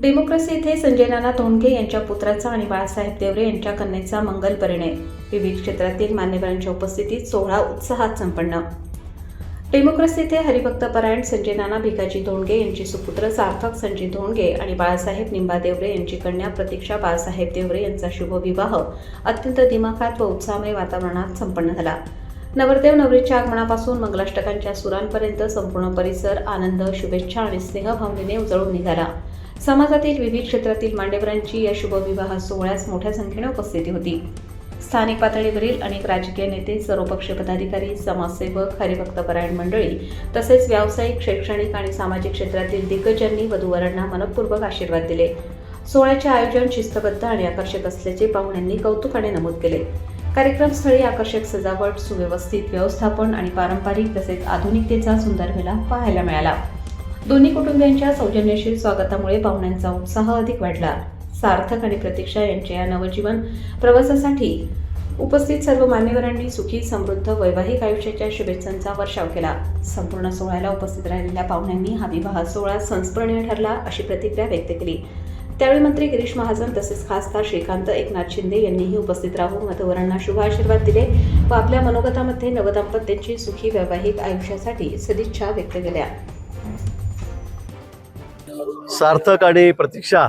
Democracy येथे संजय नाना तोंडगे यांच्या पुत्राचा आणि बाळासाहेब देवरे यांच्या कन्येचा मंगल परिणय. विविध क्षेत्रातील मान्यवरांच्या उपस्थितीत सोहळा उत्साहात संपन्न. डेमोक्रेसी येथे हरिभक्तपरायण संजय नाना भिकाजी धोंडगे यांचे सुपुत्र सार्थक संजय धोंडगे आणि बाळासाहेब निंबा देवरे यांची कन्या प्रतीक्षा बाळासाहेब देवरे यांचा शुभविवाह अत्यंत दिमाखात व उत्साहमय वातावरणात संपन्न झाला. नवरदेव नवरीच्या आगमनापासून मंगलाष्टकांच्या सुरांपर्यंत संपूर्ण परिसर आनंद शुभेच्छा आणि स्नेहभावनेने उजळून निघाला. समाजातील विविध क्षेत्रातील मांडेवरांची या शुभविवाह सोहळ्यास मोठ्या संख्येने उपस्थिती होती. स्थानिक पातळीवरील अनेक राजकीय नेते सर्वपक्ष पदाधिकारी समाजसेवक हरिभक्तपरायण मंडळी तसेच व्यावसायिक शैक्षणिक आणि सामाजिक क्षेत्रातील दिग्गजांनी वधूवरांना मनपूर्वक आशीर्वाद दिले. सोहळ्याचे आयोजन शिस्तबद्ध आणि आकर्षक असल्याचे पाहुण्यांनी कौतुकाने नमूद केले. कार्यक्रमस्थळी आकर्षक सजावट सुव्यवस्थित व्यवस्थापन आणि पारंपरिक तसेच आधुनिकतेचा सुंदर मिलाफ पाहायला मिळाला. दोन्ही कुटुंबियांच्या सौजन्यशील स्वागतामुळे पाहुण्यांचा उत्साह अधिक वाढला. सार्थक आणि प्रतीक्षा यांच्या या नवजीवन प्रवासासाठी उपस्थित सर्व मान्यवरांनी सुखी समृद्ध वैवाहिक आयुष्याच्या शुभेच्छांचा वर्षाव केला. संपूर्ण सोहळ्याला उपस्थित राहिलेल्या पाहुण्यांनी हा विवाह सोहळा संस्मरणीय ठरला अशी प्रतिक्रिया व्यक्त केली. त्यावेळी मंत्री गिरीश महाजन तसेच खासदार श्रीकांत एकनाथ शिंदे यांनीही उपस्थित राहून मतवरांना शुभ आशीर्वाद दिले व आपल्या मनोगतामध्ये नवदाम्पत्यांची सुखी वैवाहिक आयुष्यासाठी सदिच्छा व्यक्त केल्या. सार्थक आणि प्रतीक्षा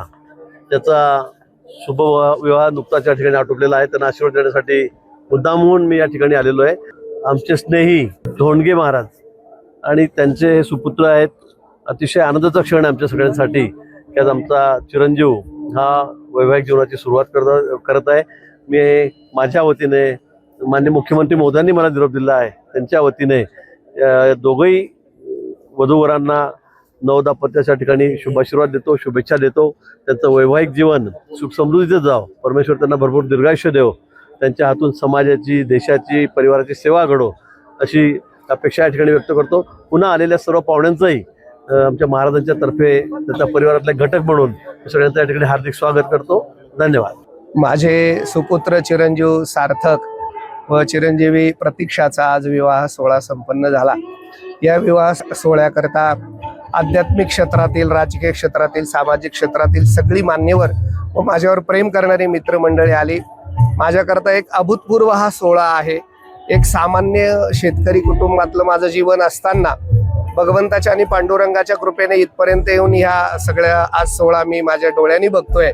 त्याचा शुभ विवाह नुकताच या ठिकाणी आटोपलेला आहे. त्यांना आशीर्वाद देण्यासाठी मुद्दामहून मी या ठिकाणी आलेलो आहे. आमचे स्नेही धोंडगे महाराज आणि त्यांचे हे सुपुत्र आहेत. अतिशय आनंदाचा क्षण आहे आमच्या सगळ्यांसाठी. की आज आमचा चिरंजीव हा वैवाहिक जीवनाची सुरुवात करत करत आहे. मी माझ्या वतीने मान्य मुख्यमंत्री मोदयांनी मला निरोप दिला आहे. त्यांच्या वतीने दोघंही वधूवरांना नवदापत्याच्या ठिकाणी शुभाशीर्वाद देतो शुभेच्छा देतो. त्यांचं वैवाहिक जीवन सुख समृद्धीचं जावं. परमेश्वर त्यांना भरपूर दीर्घायुष्य देव. त्यांच्या हातून समाजाची देशाची परिवाराची सेवा घडो अशी अपेक्षा या ठिकाणी व्यक्त करतो. पुन्हा आलेल्या सर्व पाहुण्यांचंही आमच्या महाराजांच्या तर्फे त्याच्या परिवारातले घटक म्हणून सगळ्यांचं या ठिकाणी हार्दिक स्वागत करतो. धन्यवाद. माझे सुपुत्र चिरंजीव सार्थक व चिरंजीवी प्रतीक्षाचा आज विवाह सोहळा संपन्न झाला. या विवाह सोहळ्याकरता आध्यात्मिक क्षेत्रातील राजकीय क्षेत्रातील सामाजिक क्षेत्रातील सगळी मान्यवर व माझ्यावर प्रेम करणारी मित्रमंडळी आली. माझ्याकरता एक अभूतपूर्व हा सोहळा आहे. एक सामान्य शेतकरी कुटुंबातलं माझं जीवन असताना भगवंताच्या आणि पांडुरंगाच्या कृपेने इथपर्यंत येऊन ह्या सगळ्या आज सोहळा मी माझ्या डोळ्यांनी बघतोय.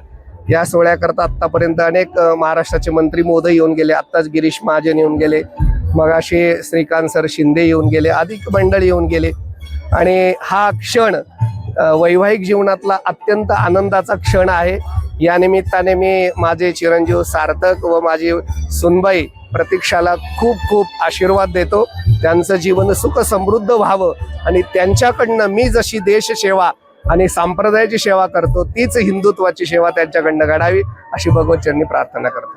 या सोहळ्याकरता आत्तापर्यंत अनेक महाराष्ट्राचे मंत्री मोदय येऊन गेले. आत्ताच गिरीश महाजन येऊन गेले. मगाशी श्रीकांत सर शिंदे येऊन गेले. अधिक मंडळ येऊन गेले. आणि हा क्षण वैवाहिक जीवनातला अत्यंत आनंदाचा क्षण आहे. या निमित्ताने मी माझे चिरंजीव सार्थक व माझी सुनबाई प्रतीक्षाला खूप खूप आशीर्वाद देतो. त्यांचं जीवन सुख समृद्ध व्हावं आणि त्यांच्याकडनं मी जशी देशसेवा आणि सांप्रदायाची सेवा करतो तीच हिंदुत्वाची सेवा त्यांच्याकडनं घडावी अशी भगवत चरणी प्रार्थना करतो.